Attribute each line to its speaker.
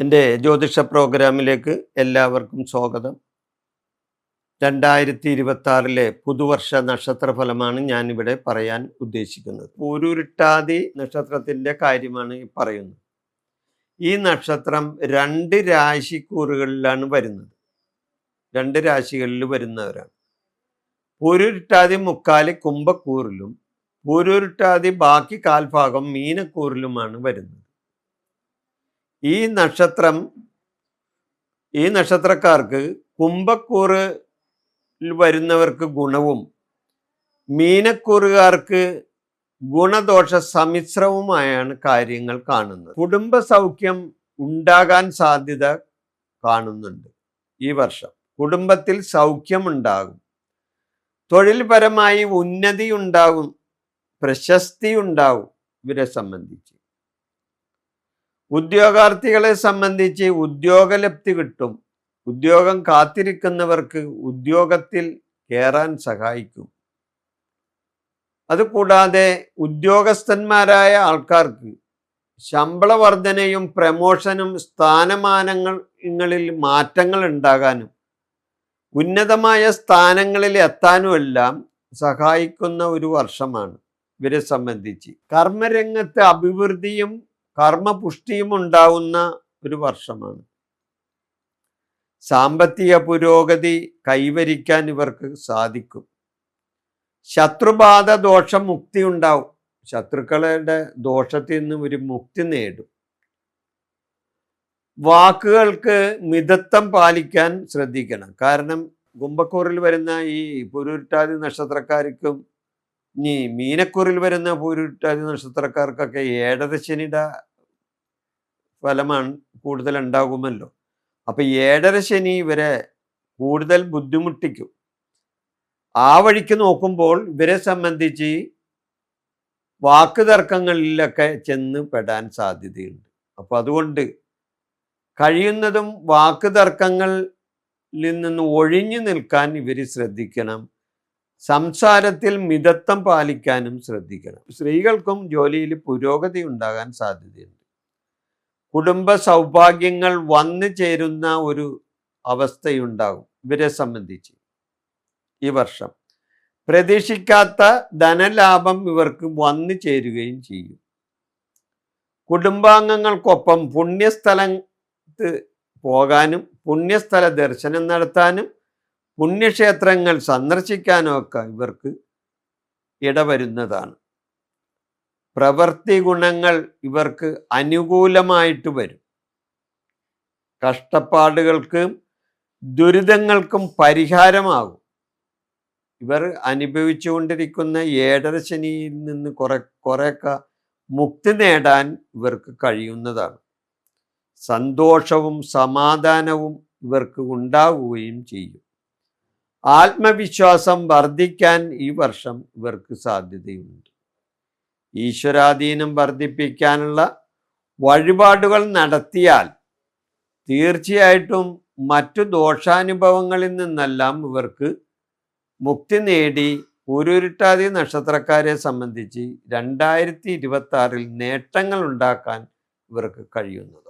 Speaker 1: എന്റെ ജ്യോതിഷ പ്രോഗ്രാമിലേക്ക് എല്ലാവർക്കും സ്വാഗതം. രണ്ടായിരത്തി ഇരുപത്തി പുതുവർഷ നക്ഷത്രഫലമാണ് ഞാനിവിടെ പറയാൻ ഉദ്ദേശിക്കുന്നത്. പൂരുരുട്ടാതി നക്ഷത്രത്തിന്റെ കാര്യമാണ് പറയുന്നത്. ഈ നക്ഷത്രം രണ്ട് രാശിക്കൂറുകളിലാണ് വരുന്നത്. രണ്ട് രാശികളിൽ വരുന്നവരാണ്. പൂരുരുട്ടാതി മുക്കാലി കുംഭക്കൂറിലും പൂരുരുട്ടാതി ബാക്കി കാൽഭാഗം മീനക്കൂറിലുമാണ് വരുന്നത്. ഈ നക്ഷത്രം ഈ നക്ഷത്രക്കാർക്ക് കുംഭക്കൂറ് വരുന്നവർക്ക് ഗുണവും മീനക്കൂറുകാർക്ക് ഗുണദോഷ സമ്മിശ്രവുമായാണ് കാര്യങ്ങൾ കാണുന്നത്. കുടുംബ സൗഖ്യം ഉണ്ടാകാൻ സാധ്യത കാണുന്നുണ്ട് ഈ വർഷം. കുടുംബത്തിൽ സൗഖ്യമുണ്ടാകും. തൊഴിൽപരമായി ഉന്നതി ഉണ്ടാകും പ്രശസ്തി ഉണ്ടാകും ഇവരെ സംബന്ധിച്ച്. ഉദ്യോഗാർത്ഥികളെ സംബന്ധിച്ച് ഉദ്യോഗലപ്തി കിട്ടും. ഉദ്യോഗം കാത്തിരിക്കുന്നവർക്ക് ഉദ്യോഗത്തിൽ കയറാൻ സഹായിക്കും. അതുകൂടാതെ ഉദ്യോഗസ്ഥന്മാരായ ആൾക്കാർക്ക് ശമ്പള വർധനയും പ്രമോഷനും സ്ഥാനമാനങ്ങളിൽ മാറ്റങ്ങൾ ഉണ്ടാകാനും ഉന്നതമായ സ്ഥാനങ്ങളിൽ എത്താനുമെല്ലാം സഹായിക്കുന്ന ഒരു വർഷമാണ്. ഇവരെ സംബന്ധിച്ച് കർമ്മരംഗത്ത് അഭിവൃദ്ധിയും കർമ്മപുഷ്ടിയും ഉണ്ടാവുന്ന ഒരു വർഷമാണ്. സാമ്പത്തിക പുരോഗതി കൈവരിക്കാൻ ഇവർക്ക് സാധിക്കും. ശത്രുബാധ ദോഷം മുക്തി ഉണ്ടാവും. ശത്രുക്കളുടെ ദോഷത്തിൽ നിന്ന് ഒരു മുക്തി നേടും. വാക്കുകൾക്ക് മിതത്വം പാലിക്കാൻ ശ്രദ്ധിക്കണം. കാരണം കുംഭക്കൂറിൽ വരുന്ന ഈ പുരുരുട്ടാതി നക്ഷത്രക്കാർക്കും ഇനി മീനക്കൂറിൽ വരുന്ന പൂരുട്ടാതി നക്ഷത്രക്കാർക്കൊക്കെ ഏഴരശനിയുടെ ഫലമാണ് കൂടുതൽ ഉണ്ടാകുമല്ലോ അപ്പൊ ഏഴര ശനി ഇവരെ കൂടുതൽ ബുദ്ധിമുട്ടിക്കും. ആ വഴിക്ക് നോക്കുമ്പോൾ ഇവരെ സംബന്ധിച്ച് വാക്ക് തർക്കങ്ങളിലൊക്കെ ചെന്ന് പെടാൻ സാധ്യതയുണ്ട്. അപ്പോൾ അതുകൊണ്ട് കഴിയുന്നതും വാക്ക് തർക്കങ്ങളിൽ നിന്ന് ഒഴിഞ്ഞു നിൽക്കാൻ ഇവർ ശ്രദ്ധിക്കണം. സംസാരത്തിൽ മിതത്വം പാലിക്കാനും ശ്രദ്ധിക്കണം. സ്ത്രീകൾക്കും ജോലിയിൽ പുരോഗതി ഉണ്ടാകാൻ സാധ്യതയുണ്ട്. കുടുംബ സൗഭാഗ്യങ്ങൾ വന്നു ചേരുന്ന ഒരു അവസ്ഥയുണ്ടാകും ഇവരെ സംബന്ധിച്ച്. ഈ വർഷം പ്രതീക്ഷിക്കാത്ത ധനലാഭം ഇവർക്ക് വന്നു ചേരുകയും ചെയ്യും. കുടുംബാംഗങ്ങൾക്കൊപ്പം പുണ്യസ്ഥലത്ത് പോകാനും പുണ്യസ്ഥല ദർശനം നടത്താനും പുണ്യക്ഷേത്രങ്ങൾ സന്ദർശിക്കാനൊക്കെ ഇവർക്ക് ഇടവരുന്നതാണ്. പ്രവൃത്തി ഗുണങ്ങൾ ഇവർക്ക് അനുകൂലമായിട്ട് വരും. കഷ്ടപ്പാടുകൾക്കും ദുരിതങ്ങൾക്കും പരിഹാരമാകും. ഇവർ അനുഭവിച്ചുകൊണ്ടിരിക്കുന്ന ഏഴരശനിയിൽ നിന്ന് കുറെ കുറേയൊക്കെ മുക്തി നേടാൻ ഇവർക്ക് കഴിയുന്നതാണ്. സന്തോഷവും സമാധാനവും ഇവർക്ക് ഉണ്ടാവുകയും ചെയ്യും. ആത്മവിശ്വാസം വർദ്ധിക്കാൻ ഈ വർഷം ഇവർക്ക് സാധ്യതയുണ്ട്. ഈശ്വരാധീനം വർദ്ധിപ്പിക്കാനുള്ള വഴിപാടുകൾ നടത്തിയാൽ തീർച്ചയായിട്ടും മറ്റു ദോഷാനുഭവങ്ങളിൽ നിന്നെല്ലാം ഇവർക്ക് മുക്തി നേടി പൂരുരുട്ടാതി നക്ഷത്രക്കാരെ സംബന്ധിച്ച് രണ്ടായിരത്തി ഇരുപത്തി നേട്ടങ്ങൾ ഉണ്ടാക്കാൻ ഇവർക്ക് കഴിയുന്നത്.